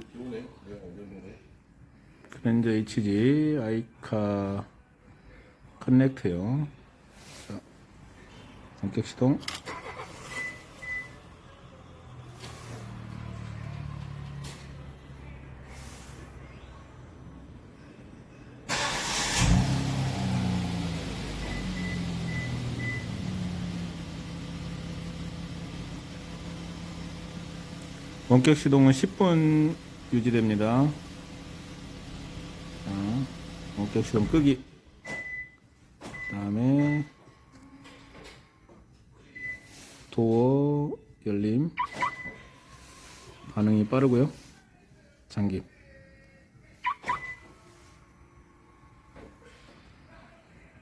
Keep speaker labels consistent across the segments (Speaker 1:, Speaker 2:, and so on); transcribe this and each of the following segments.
Speaker 1: 들어오네. 내가 올려놓네.
Speaker 2: 그랜저 HG 아이카 커넥트요. 자, 본격 시동. 원격 시동은 10분 유지됩니다. 자, 원격 시동 끄기. 다음에 도어 열림. 반응이 빠르고요. 잠김.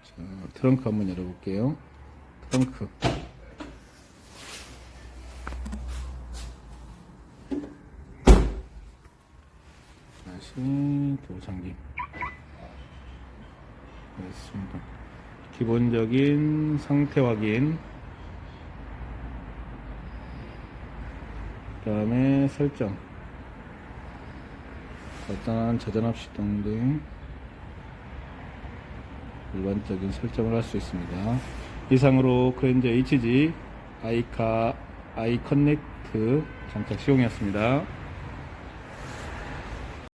Speaker 2: 자, 트렁크 한번 열어볼게요. 트렁크. 다시 잠김. 됐습니다. 기본적인 상태 확인. 그 다음에 설정. 간단한 저전압 시동 등 일반적인 설정을 할 수 있습니다. 이상으로 크렌저 HG 아이카 아이커넥트 장착 시공이었습니다.